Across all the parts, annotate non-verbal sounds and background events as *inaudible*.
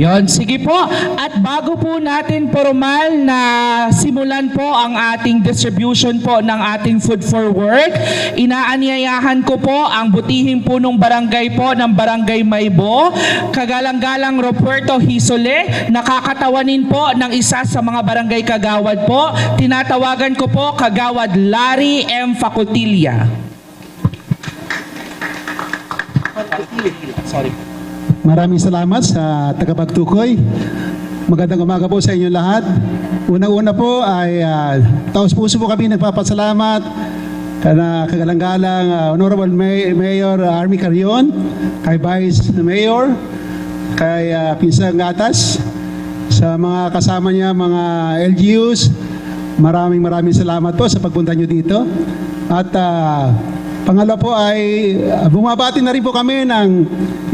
Yon, sige po. At bago po natin formal na simulan po ang ating distribution po ng ating food for work, inaanyayahan ko po ang butihing punong barangay po ng Barangay Maybo, kagalang-galang Roberto Hisole, nakakatawanin po ng isa sa mga barangay kagawad po. Tinatawagan ko po kagawad Larry M. Facultilia. Sorry. Maraming salamat sa tagapagtukoy. Magandang umaga po sa inyo lahat. Unang-una po ay uh, taos puso po kami nagpapasalamat kana kagalang-galang ah, Honorable May- Mayor Army Carion, kay Vice Mayor, kay uh, Pinsang Gatas, sa mga kasama niya, mga LGUs. Maraming maraming salamat po sa pagpunta niyo dito. At ah, pangalawa po ay bumabati na rin po kami ng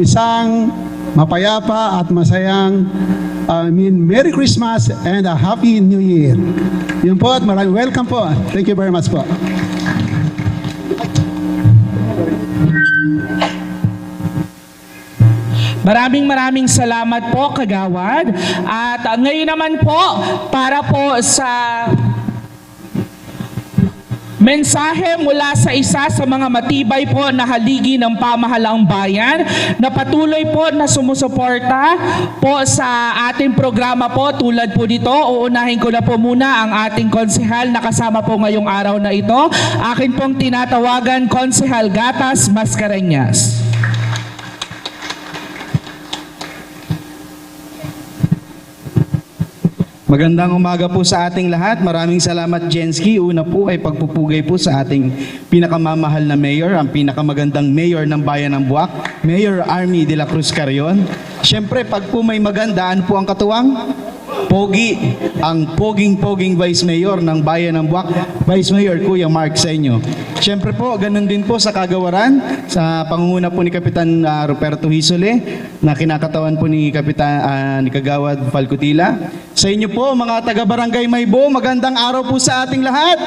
isang mapayapa at masayang I mean, Merry Christmas and a Happy New Year. Yun po at maraming welcome po. Thank you very much po. Maraming maraming salamat po, Kagawad. At ngayon naman po, para po sa mensahe mula sa isa sa mga matibay po na haligi ng pamahalaang bayan na patuloy po na sumusuporta po sa ating programa po tulad po dito. Uunahin ko na po muna ang ating konsehal na kasama po ngayong araw na ito. Akin pong tinatawagan Konsehal Gatas Mascareñas. Magandang umaga po sa ating lahat. Maraming salamat Jensky. Una po ay pagpupugay po sa ating pinakamamahal na mayor, ang pinakamagandang mayor ng bayan ng Buwak, Mayor Army de la Cruz Carrion. Siyempre, pag po may maganda, ano po ang katuwang? Pogi, ang poging-poging Vice Mayor ng bayan ng Buwak, Vice Mayor Kuya Mark sa inyo. Siyempre po, ganun din po sa kagawaran, sa pangunguna po ni Kapitan ah, Roberto Hisole, na kinakatawan po ni Kapitan ah, ni Kagawad Falcutila. Sa inyo po, mga taga-barangay Maybo, magandang araw po sa ating lahat.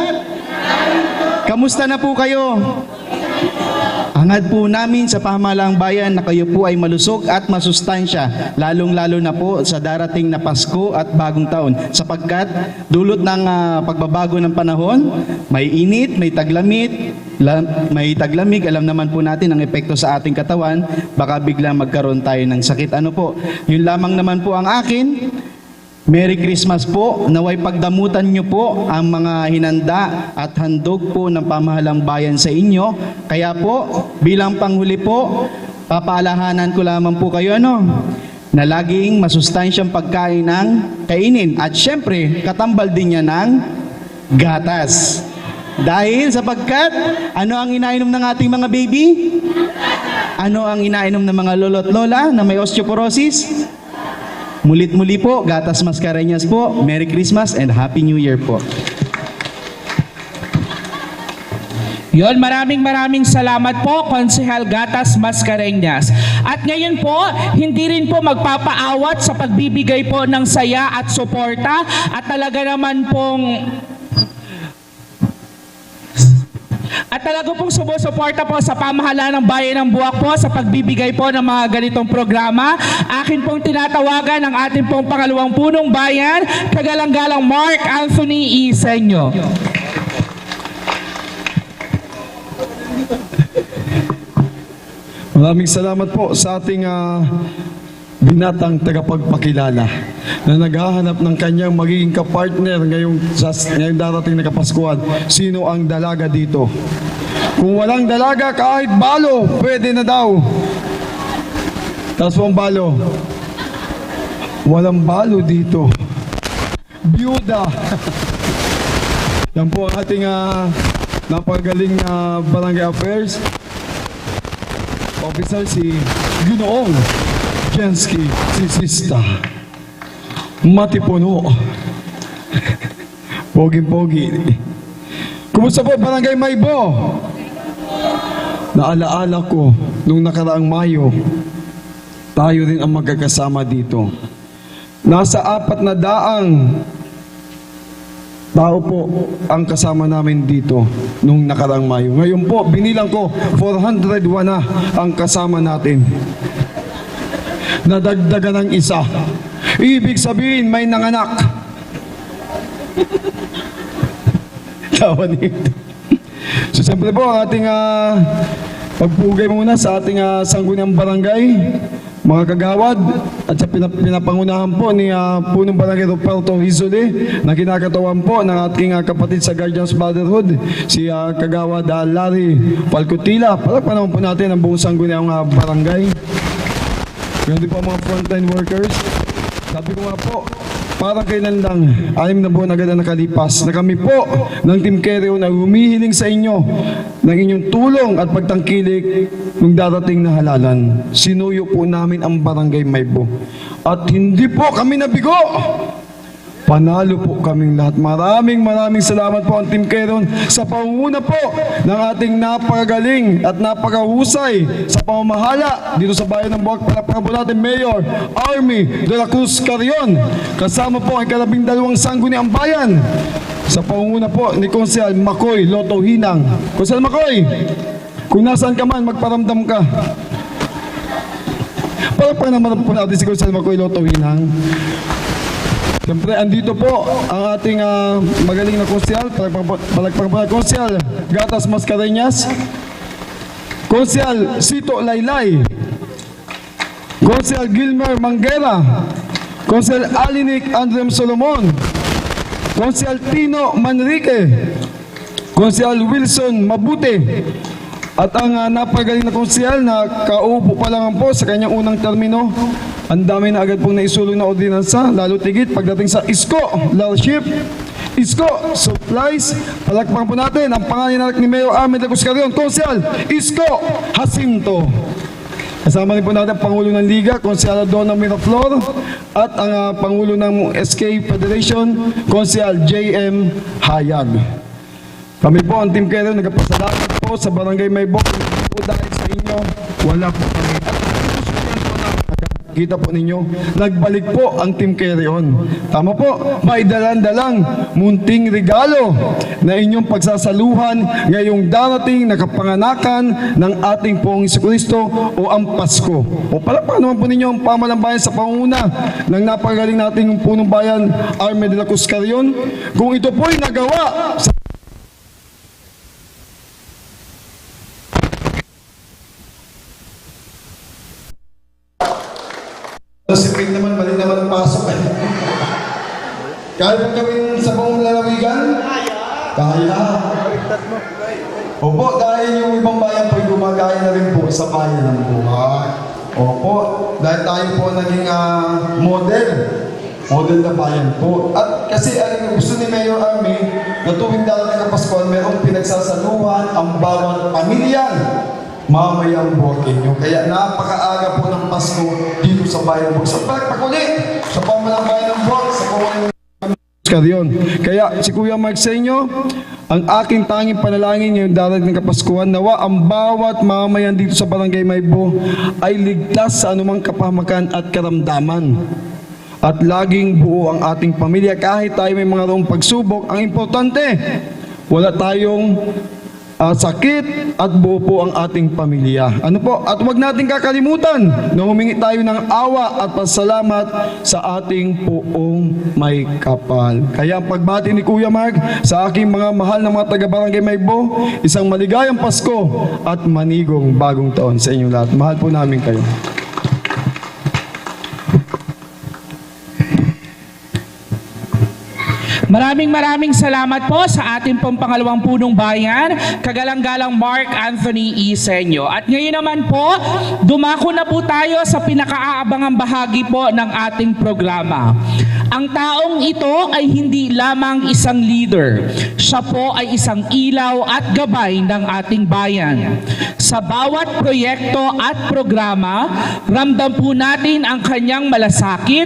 Kamusta na po kayo? Hangad po namin sa pamahalaang bayan na kayo po ay malusog at masustansya, lalong-lalo na po sa darating na Pasko at bagong taon. Sapagkat dulot ng ah, pagbabago ng panahon, may init, may taglamit, la- may taglamig, alam naman po natin ang epekto sa ating katawan, baka biglang magkaroon tayo ng sakit. Ano po? Yun lamang naman po ang akin. Merry Christmas po. Naway pagdamutan niyo po ang mga hinanda at handog po ng pamahalang bayan sa inyo. Kaya po, bilang panghuli po, papaalahanan ko lamang po kayo ano, na laging masustansyang pagkain ng kainin. At syempre, katambal din niya ng gatas. Dahil sapagkat, ano ang inainom ng ating mga baby? Ano ang inainom ng mga lolo't lola na may osteoporosis? Mulit-muli po, Gatas Mascareñas po. Merry Christmas and Happy New Year po. Yon, maraming maraming salamat po, Konsehal Gatas Mascareñas. At ngayon po, hindi rin po magpapaawat sa pagbibigay po ng saya at suporta at talaga naman pong at talaga pong sumusuporta po sa pamahalaan ng bayan ng Buwak po sa pagbibigay po ng mga ganitong programa. Akin pong tinatawagan ang ating pong pangalawang punong bayan, kagalang-galang Mark Anthony Isenyo. Maraming salamat po sa ating ah, binatang tagapagpakilala na naghahanap ng kanyang magiging kapartner ngayong, ngayong darating na Kapaskuhan. Sino ang dalaga dito? Kung walang dalaga, kahit balo, pwede na daw. Tapos po ang balo. Walang balo dito. Byuda. Yan po ang ating ah, napagaling na barangay affairs officer si Ginoong Jensky Sisista. Matipuno. Pogi-pogi. Kumusta po Barangay Maybo? Naalaala ko nung nakaraang Mayo, tayo rin ang magkakasama dito. Nasa apat na daang tao po ang kasama namin dito nung nakarang Mayo. Ngayon po, binilang ko, 401 na ang kasama natin. Nadagdagan ng isa. Ibig sabihin, may nanganak. *laughs* Tawa nito. So, siyempre po, ang ating ah, pagpugay muna sa ating uh, sangguniang barangay, mga kagawad, at sa pinap- pinapangunahan po ni ah, Punong Barangay Roberto Rizole na kinakatawan po ng ating ah, kapatid sa Guardians Brotherhood, si ah, kagawad ah, Larry Palcutila. Palakpan naman po natin ang buong sangguniang ah, barangay. Ganun din po mga frontline workers. Sabi ko nga po, parang kailan lang, anim na buwan agad ang nakalipas, na kami po ng Team Kereo na humihiling sa inyo ng inyong tulong at pagtangkilik ng darating na halalan. Sinuyo po namin ang barangay Maybo. At hindi po kami nabigo. Panalo po kaming lahat. Maraming maraming salamat po ang Team Keron sa pangunguna po ng ating napakagaling at napakahusay sa pamamahala dito sa bayan ng Buwak. Palakpakan po natin Mayor Army de la Cruz Carrion. Kasama po ang ikalabing dalawang sangguni ang bayan sa pangunguna po ni Konsehal Makoy Loto Hinang. Konsehal Makoy, kung nasaan ka man, magparamdam ka. Palakpakan naman po natin si Konsehal Makoy Loto Hinang. Siyempre, andito po ang ating ah, magaling na konsyal, palagpang po konsyal, Gatas Mascareñas, konsyal Sito Laylay, konsyal Gilmer Manguera, konsyal Alinik Andrem Solomon, konsyal Tino Manrique, konsyal Wilson Mabute, at ang uh, napagaling na konsyal na kaupo pa lang po sa kanyang unang termino, ang dami na agad pong naisulong na ordinansa, lalo tigit pagdating sa ISCO, Lordship, ISCO, Supplies, palakpakan po natin ang pangalan ni Mayor Ahmed Lagos Carrion, konsyal, ISCO, Jacinto. Kasama rin po natin ang Pangulo ng Liga, Konsyal Donna Miraflor, at ang ah, Pangulo ng SK Federation, Konsyal JM Hayag. Kami po ang Team Kero nagpasalamat po sa Barangay Maybok. Hindi po dahil sa inyo, wala po kami. At susuyan po namin agad. Kita po ninyo, nagbalik po ang Team Kereon. Tama po, may dalan-dalang munting regalo na inyong pagsasaluhan ngayong darating na kapanganakan ng ating pong Kristo o ang Pasko. O palakpakan naman po ninyo ang pamalang bayan sa panguna ng napagaling nating punong bayan, Arme de la Cruz Carrion. Kung ito po'y nagawa sa Si Pete naman, mali naman ang pasok eh. Kaya po gawin sa buong lalawigan? Kaya. Opo, dahil yung ibang bayan po gumagaya na rin po sa bayan ng buhay. Opo, dahil tayo po naging ah, model. Model na bayan po. At kasi ang gusto ni Mayor Army, na tuwing darating ang Pasko, merong pinagsasaluhan ang bawat pamilyang mamayang buwakin nyo. Kaya napakaaga po ng Pasko dito sa bayan Buwak. Sa palakpak ulit, sa pamalang bayan Buwak, sa kawalan Karion. Kaya si Kuya Mark sa inyo, ang aking tanging panalangin ngayong darating ng Kapaskuhan, nawa ang bawat mamamayan dito sa Barangay Maybo ay ligtas sa anumang kapahamakan at karamdaman. At laging buo ang ating pamilya kahit tayo may mga roong pagsubok. Ang importante, wala tayong ah, sakit at buo po ang ating pamilya. Ano po? At huwag natin kakalimutan na humingi tayo ng awa at pasalamat sa ating poong may kapal. Kaya ang pagbati ni Kuya Mark sa aking mga mahal na mga taga-barangay Maybo, isang maligayang Pasko at manigong bagong taon sa inyong lahat. Mahal po namin kayo. Maraming maraming salamat po sa ating pong pangalawang punong bayan, kagalang-galang Mark Anthony Isenyo. At ngayon naman po, dumako na po tayo sa pinakaaabangang bahagi po ng ating programa. Ang taong ito ay hindi lamang isang leader. Siya po ay isang ilaw at gabay ng ating bayan. Sa bawat proyekto at programa, ramdam po natin ang kanyang malasakit,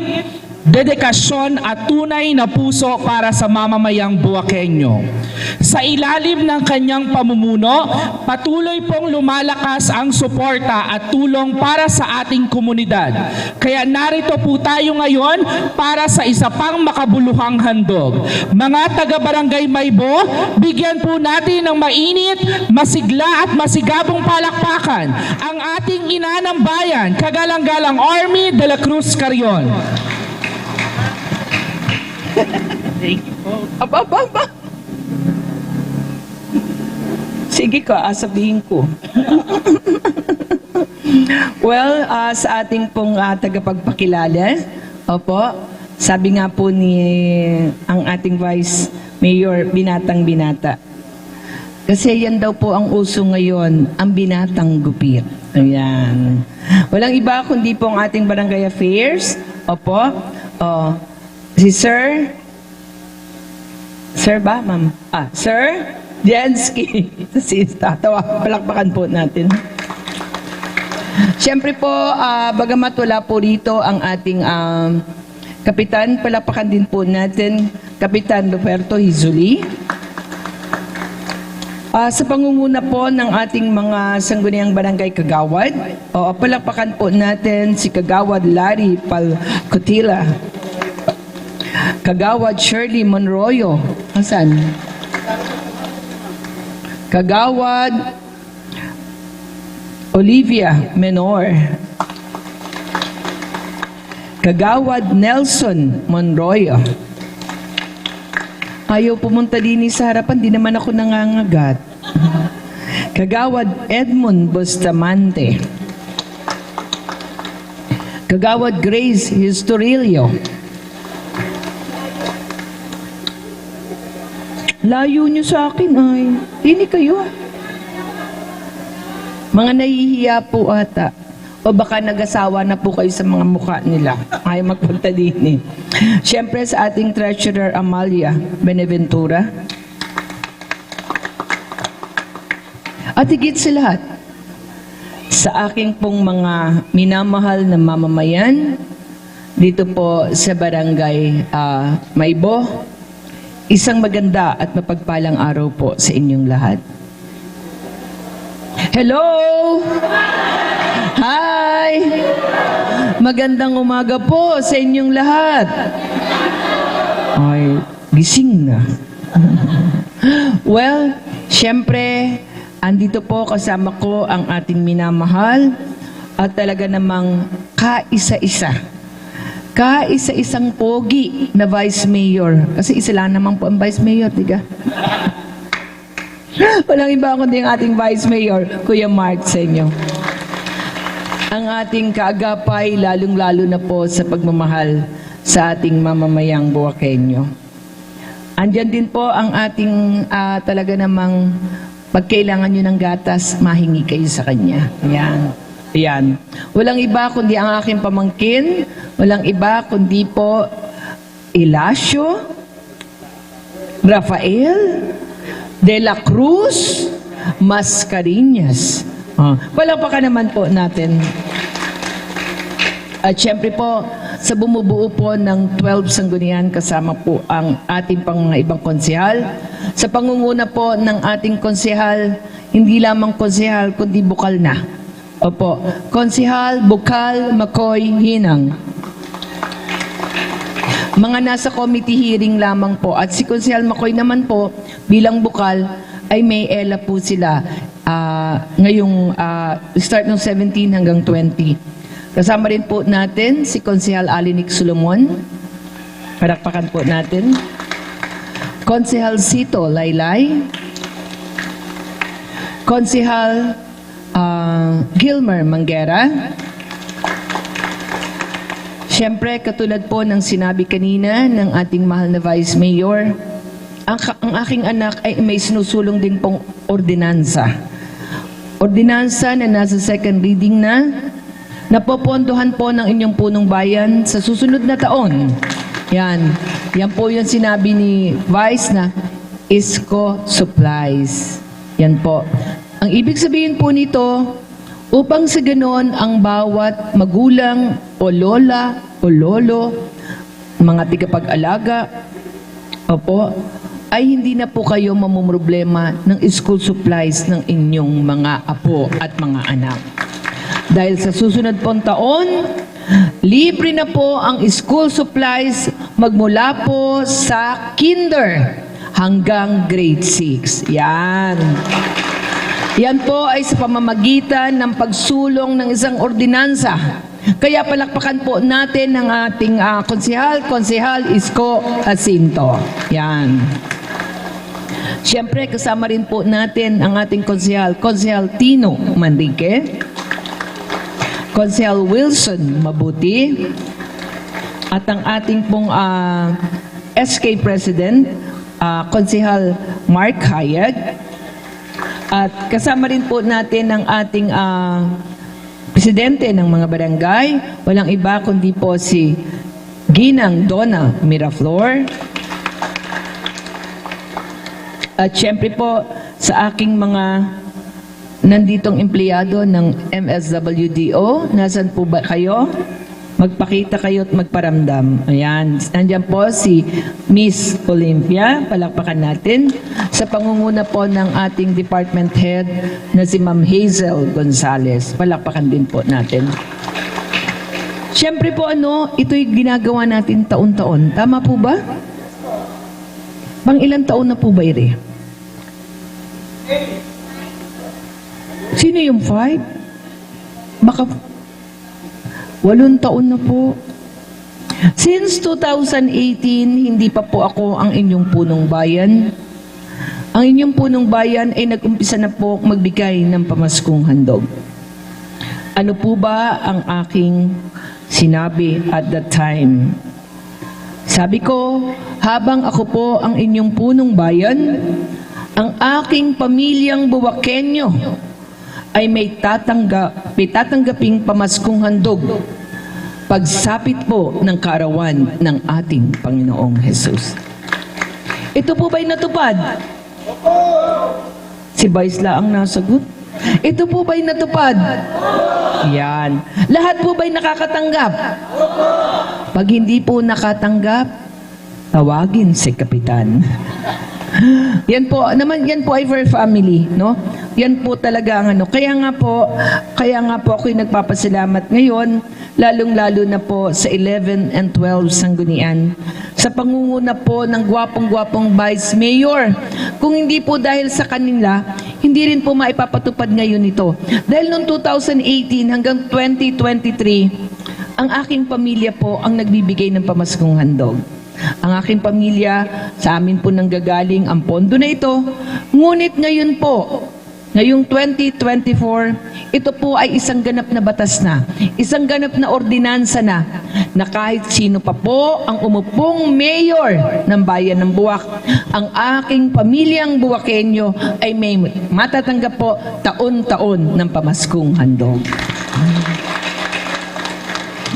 dedikasyon at tunay na puso para sa mamamayang Buwakenyo. Sa ilalim ng kanyang pamumuno, patuloy pong lumalakas ang suporta at tulong para sa ating komunidad. Kaya narito po tayo ngayon para sa isa pang makabuluhang handog. Mga taga-barangay Maybo, bigyan po natin ng mainit, masigla at masigabong palakpakan ang ating ina ng bayan, kagalang-galang Army de la Cruz Carion. Aba, aba, aba. Sige ko, ah, sabihin ko. *laughs* well, ah, sa ating pong ah, tagapagpakilala, opo, sabi nga po ni ang ating Vice Mayor, binatang binata. Kasi yan daw po ang uso ngayon, ang binatang gupit. Ayan. Walang iba kundi po ang ating barangay affairs. Opo. Oh, si Sir Sir ba, ma'am? Ah, Sir Jensky. *laughs* si tatawa, palakpakan po natin. Siyempre po, ah, bagamat wala po rito ang ating um, kapitan, palakpakan din po natin, Kapitan Roberto Hizuli. Ah, sa pangunguna po ng ating mga sangguniang barangay Kagawad, o palakpakan po natin si Kagawad Larry Palcotila. Kagawad Shirley Monroyo. Asan? Kagawad Olivia Menor. Kagawad Nelson Monroyo. Ayaw pumunta din sa harapan, di naman ako nangangagat. Kagawad Edmund Bustamante. Kagawad Grace Historilio. Layo niyo sa akin ay. Hindi kayo. Mga nahihiya po ata. O baka nag-asawa na po kayo sa mga mukha nila. Ayaw magpunta din eh. Siyempre sa ating treasurer Amalia Beneventura. At higit sa lahat, sa aking pong mga minamahal na mamamayan, dito po sa barangay ah, Maybo, isang maganda at mapagpalang araw po sa inyong lahat. Hello! Hi! Magandang umaga po sa inyong lahat. Ay, gising na. well, syempre, andito po kasama ko ang ating minamahal at talaga namang kaisa-isa. Kaisa-isang pogi na Vice Mayor. Kasi isa lang naman po ang Vice Mayor, diga? *laughs* Walang iba kundi ang ating Vice Mayor, Kuya Mark sa inyo. Ang ating kaagapay, lalong-lalo na po sa pagmamahal sa ating mamamayang Buwakenyo. Andyan din po ang ating ah, talaga namang pagkailangan nyo ng gatas, mahingi kayo sa kanya. Yan. Yan. Walang iba kundi ang aking pamangkin, walang iba kundi po Elasio, Rafael, De La Cruz, Mascarinhas. Ah, palakpakan naman po natin. At syempre po, sa bumubuo po ng 12 sanggunian kasama po ang ating pang mga ibang konsehal. Sa pangunguna po ng ating konsehal, hindi lamang konsehal kundi bukal na. Opo, konsehal, bukal, makoy, hinang. Mga nasa committee hearing lamang po. At si Konsehal Makoy naman po, bilang bukal, ay may ELA po sila ah, ngayong ah, start ng 17 hanggang 20. Kasama rin po natin si Konsehal Alinik Solomon. Parakpakan po natin. Konsehal Sito Laylay. Konsehal ah, Gilmer Manguera. Siyempre, katulad po ng sinabi kanina ng ating mahal na Vice Mayor, ang, ang aking anak ay may sinusulong din pong ordinansa. Ordinansa na nasa second reading na, napopondohan po ng inyong punong bayan sa susunod na taon. Yan. Yan po yung sinabi ni Vice na ISCO Supplies. Yan po. Ang ibig sabihin po nito, upang sa ganon ang bawat magulang o lola o lolo mga tigapag-alaga, opo, ay hindi na po kayo mamumroblema ng school supplies ng inyong mga apo at mga anak. Dahil sa susunod pong taon, libre na po ang school supplies magmula po sa kinder hanggang grade 6. Yan. Yan po ay sa pamamagitan ng pagsulong ng isang ordinansa. Kaya palakpakan po natin ang ating uh, konsehal, konsehal Isko Jacinto. Yan. Siyempre, kasama rin po natin ang ating konsehal, konsehal Tino Manrique, konsehal Wilson Mabuti, at ang ating pong ah, SK President, ah, konsehal Mark Hayag, at kasama rin po natin ang ating ah, presidente ng mga barangay, walang iba kundi po si Ginang Donna Miraflor. At syempre po sa aking mga nanditong empleyado ng MSWDO, nasan po ba kayo? Magpakita kayo at magparamdam. Ayan. Nandiyan po si Miss Olympia. Palakpakan natin. Sa pangunguna po ng ating department head na si Ma'am Hazel Gonzales. Palakpakan din po natin. Siyempre po ano, ito'y ginagawa natin taon-taon. Tama po ba? Pang ilang taon na po ba, Ire? Sino yung five? Baka walong taon na po. Since 2018, hindi pa po ako ang inyong punong bayan. Ang inyong punong bayan ay nag-umpisa na po magbigay ng pamaskong handog. Ano po ba ang aking sinabi at that time? Sabi ko, habang ako po ang inyong punong bayan, ang aking pamilyang Buwakenyo ay may, tatangga, may tatanggaping pamaskong handog pagsapit po ng kaarawan ng ating Panginoong Jesus. Ito po ba'y natupad? Si Baisla ang nasagot. Ito po ba'y natupad? Yan. Lahat po ba'y nakakatanggap? Pag hindi po nakatanggap, tawagin si Kapitan. yan po, naman yan po ay for family, no? Yan po talaga ang ano. Kaya nga po, kaya nga po ako'y nagpapasalamat ngayon, lalong-lalo na po sa 11 and 12 sanggunian. Sa pangunguna po ng gwapong-gwapong Vice Mayor. Kung hindi po dahil sa kanila, hindi rin po maipapatupad ngayon ito. Dahil noong 2018 hanggang 2023, ang aking pamilya po ang nagbibigay ng pamaskong handog. Ang aking pamilya, sa amin po nanggagaling ang pondo na ito. Ngunit ngayon po, ngayong 2024, ito po ay isang ganap na batas na, isang ganap na ordinansa na, na kahit sino pa po ang umupong mayor ng bayan ng Buwak, ang aking pamilyang Buwakenyo ay may matatanggap po taon-taon ng pamaskong handog.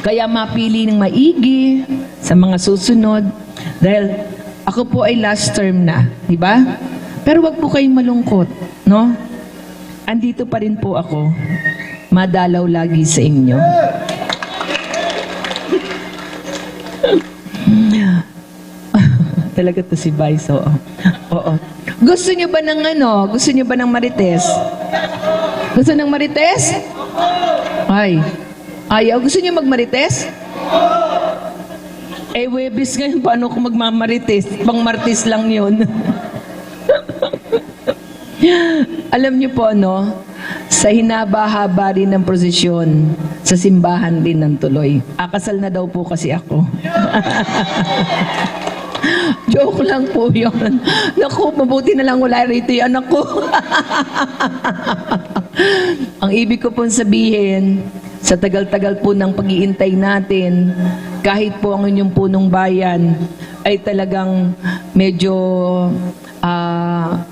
Kaya mapili ng maigi sa mga susunod dahil ako po ay last term na, di ba? Pero wag po kayong malungkot, no? Andito pa rin po ako. Madalaw lagi sa inyo. *laughs* Talaga to si Vice, oo. Oo. Gusto niyo ba ng ano? Gusto niyo ba ng marites? Gusto ng marites? Ay. Ayaw. Gusto niyo magmarites? Eh, Webis ngayon, paano ko magmamarites? Pang martis lang yun. *laughs* Alam niyo po, no? Sa hinaba-haba rin ng prosesyon, sa simbahan din ng tuloy. Akasal na daw po kasi ako. *laughs* Joke lang po yun. Naku, mabuti na lang wala rito yung anak. *laughs* Ang ibig ko pong sabihin, sa tagal-tagal po ng pag-iintay natin, kahit po ang inyong punong bayan ay talagang medyo, ah,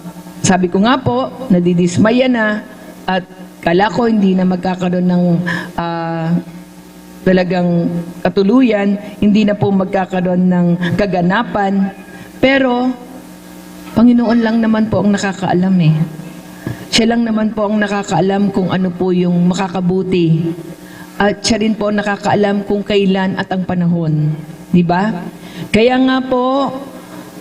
sabi ko nga po, nadidismaya na at kala ko hindi na magkakaroon ng ah, talagang katuluyan, hindi na po magkakaroon ng kaganapan. Pero, Panginoon lang naman po ang nakakaalam eh. Siya lang naman po ang nakakaalam kung ano po yung makakabuti. At siya rin po ang nakakaalam kung kailan at ang panahon. Di ba? Kaya nga po,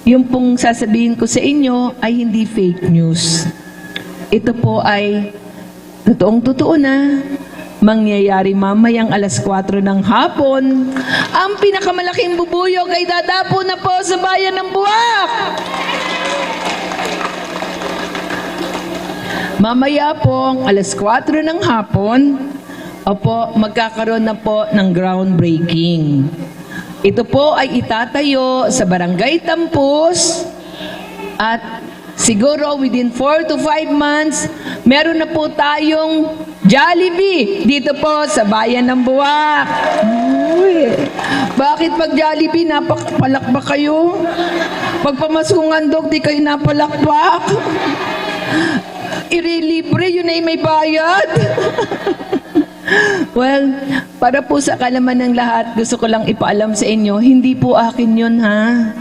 yung pong sasabihin ko sa inyo ay hindi fake news. Ito po ay totoong totoo na mangyayari mamayang alas 4 ng hapon. Ang pinakamalaking bubuyog ay dadapo na po sa bayan ng Buwak. Mamaya po, alas 4 ng hapon, opo, magkakaroon na po ng groundbreaking. Ito po ay itatayo sa Barangay Tampus at siguro within 4 to 5 months, meron na po tayong Jollibee dito po sa bayan ng Buwak. Uy, bakit pag Jollibee, napapalakpak kayo? Pag pamaskong di kayo napalakpak? Irilibre, yun ay may bayad. *laughs* well, para po sa kalaman ng lahat, gusto ko lang ipaalam sa inyo, hindi po akin yun ha.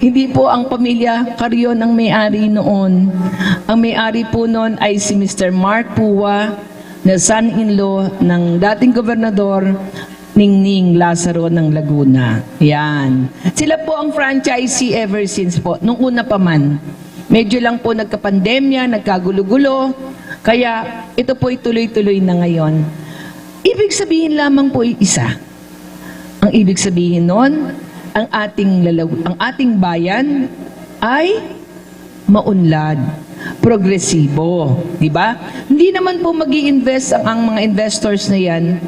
Hindi po ang pamilya Carrion ang may-ari noon. Ang may-ari po noon ay si Mr. Mark Puwa, na son-in-law ng dating gobernador Ningning Lazaro ng Laguna. Yan. Sila po ang franchisee ever since po, nung una pa man. Medyo lang po nagka-pandemya, nagkagulo-gulo, kaya ito po ay tuloy-tuloy na ngayon. Ibig sabihin lamang po ay isa. Ang ibig sabihin nun, ang ating lalaw, ang ating bayan ay maunlad, progresibo, di ba? Hindi naman po magi invest ang, ang mga investors na yan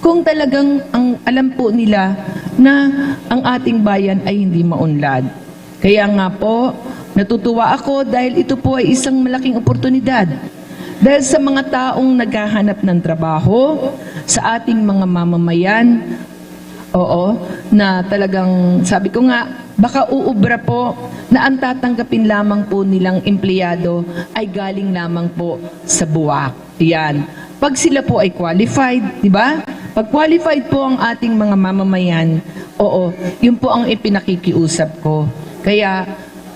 kung talagang ang alam po nila na ang ating bayan ay hindi maunlad. Kaya nga po, natutuwa ako dahil ito po ay isang malaking oportunidad. Dahil sa mga taong naghahanap ng trabaho, sa ating mga mamamayan, Oo, na talagang sabi ko nga, baka uubra po na ang tatanggapin lamang po nilang empleyado ay galing lamang po sa buwak. Yan. Pag sila po ay qualified, di ba? Pag qualified po ang ating mga mamamayan, oo, yun po ang ipinakikiusap ko. Kaya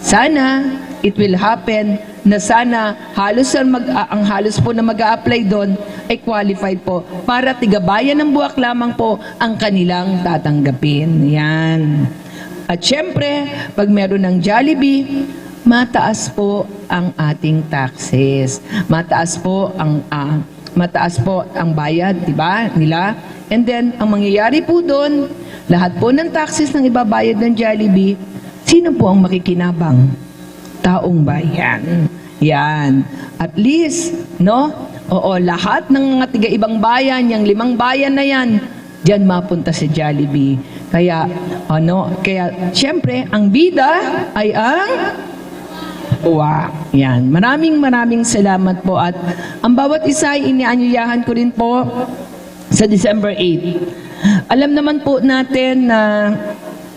sana it will happen na sana halos ang, mag, ah, ang halos po na mag apply doon ay qualified po para tigabayan ng buwak lamang po ang kanilang tatanggapin. Yan. At syempre, pag meron ng Jollibee, mataas po ang ating taxes. Mataas po ang ah, mataas po ang bayad, 'di ba? Nila. And then ang mangyayari po doon, lahat po ng taxes ng ibabayad ng Jollibee, sino po ang makikinabang? Taong bayan. Yan. At least, no? Oo, lahat ng mga tiga-ibang bayan, yung limang bayan na yan, diyan mapunta si Jollibee. Kaya, ano, kaya, syempre, ang bida ay ang Wow. Yan. Maraming maraming salamat po at ang bawat isa ay inianyayahan ko rin po sa December 8. Alam naman po natin na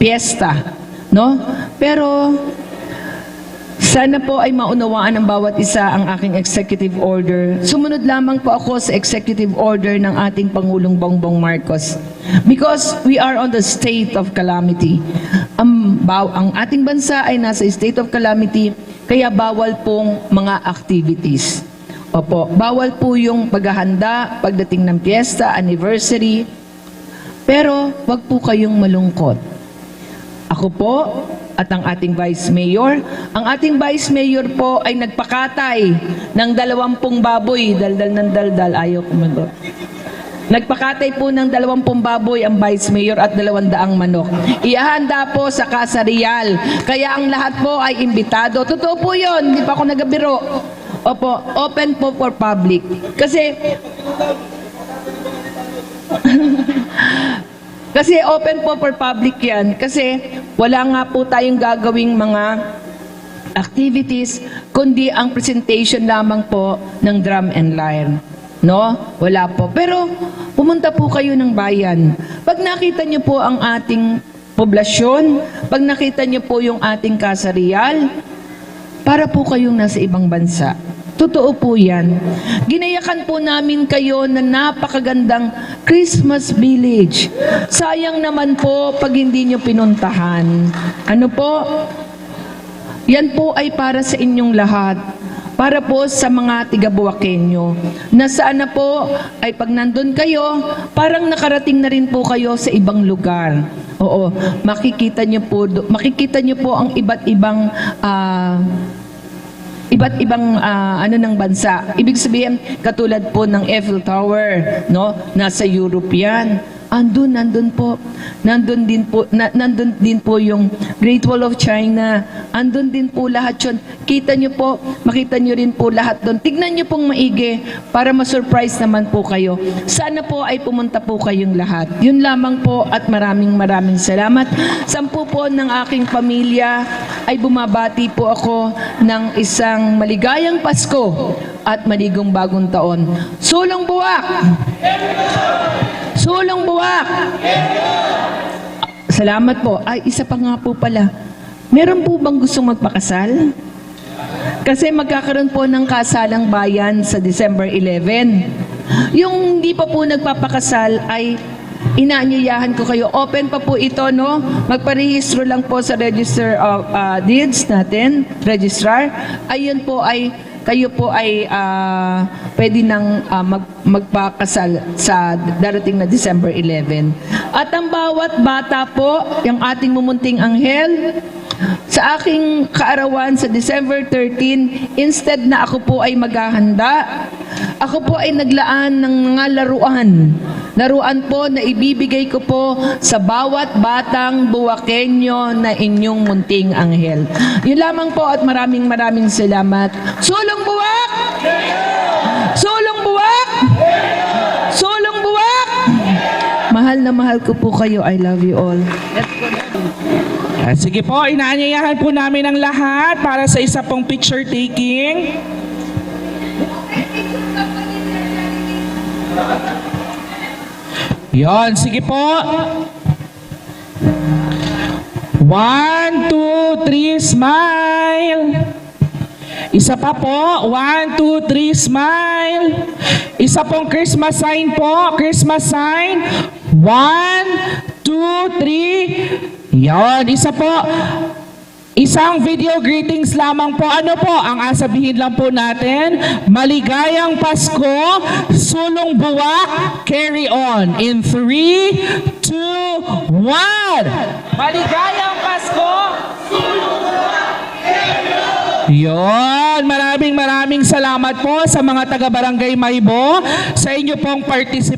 piyesta, no? Pero sana po ay maunawaan ng bawat isa ang aking executive order. Sumunod lamang po ako sa executive order ng ating Pangulong Bongbong Marcos. Because we are on the state of calamity. Ang, ang ating bansa ay nasa state of calamity, kaya bawal pong mga activities. Opo, bawal po yung paghahanda pagdating ng piyesta, anniversary. Pero wag po kayong malungkot. Ako po at ang ating Vice Mayor. Ang ating Vice Mayor po ay nagpakatay ng dalawampung baboy. Daldal ng daldal. Ayaw ko mag Nagpakatay po ng dalawampung baboy ang Vice Mayor at dalawandaang manok. Iahanda po sa Casa Real. Kaya ang lahat po ay imbitado. Totoo po yun. Hindi pa ako nagabiro. Opo, open po for public. Kasi *laughs* Kasi open po for public yan. Kasi wala nga po tayong gagawing mga activities, kundi ang presentation lamang po ng drum and lyre. No? Wala po. Pero pumunta po kayo ng bayan. Pag nakita niyo po ang ating poblasyon, pag nakita niyo po yung ating kasarial, para po kayong nasa ibang bansa. Totoo po yan. Ginayakan po namin kayo na napakagandang Christmas village. Sayang naman po pag hindi nyo pinuntahan. Ano po? Yan po ay para sa inyong lahat. Para po sa mga tiga-Buwakenyo. Na sana po ay pag nandun kayo, parang nakarating na rin po kayo sa ibang lugar. Oo, makikita niyo po makikita niyo po ang iba't ibang ah, iba't ibang ah, ano ng bansa. Ibig sabihin katulad po ng Eiffel Tower, no? Nasa Europe 'yan. Andun, nandun po. Nandun din po, na, nandun din po yung Great Wall of China. Andun din po lahat yun. Kita nyo po, makita nyo rin po lahat doon. Tignan nyo pong maigi para ma-surprise naman po kayo. Sana po ay pumunta po kayong lahat. Yun lamang po at maraming maraming salamat. Sampu po ng aking pamilya ay bumabati po ako ng isang maligayang Pasko at maligong bagong taon. Sulong buwak! Sulong buwak! Salamat po. Ay, isa pa nga po pala. Meron po bang gustong magpakasal? Kasi magkakaroon po ng kasalang bayan sa December 11. Yung hindi pa po nagpapakasal ay inaanyayahan ko kayo. Open pa po ito, no? Magparehistro lang po sa Register of uh, Deeds natin, Registrar. Ayun po ay kayo po ay ah, pwede nang ah, mag, magpakasal sa darating na December 11. At ang bawat bata po, yung ating mumunting anghel, sa aking kaarawan sa December 13, instead na ako po ay maghahanda, ako po ay naglaan ng mga laruan. Laruan po na ibibigay ko po sa bawat batang buwakenyo na inyong munting anghel. Yun lamang po at maraming maraming salamat. Sulong buwak! Sulong buwak! Sulong buwak! Mahal na mahal ko po kayo. I love you all. Let's go. Ah, sige po, inaanyayahan po namin ang lahat para sa isa pong picture taking. Yon, sige po. One, two, three, smile. Isa pa po. One, two, three, smile. Isa pong Christmas sign po. Christmas sign. One, two, three. Yan. Isa po. Isang video greetings lamang po. Ano po ang asabihin lang po natin? Maligayang Pasko, sulong buwak, carry on. In 3, 2, 1. Maligayang Pasko, Yon, maraming maraming salamat po sa mga taga-barangay Maybo sa inyo pong participation.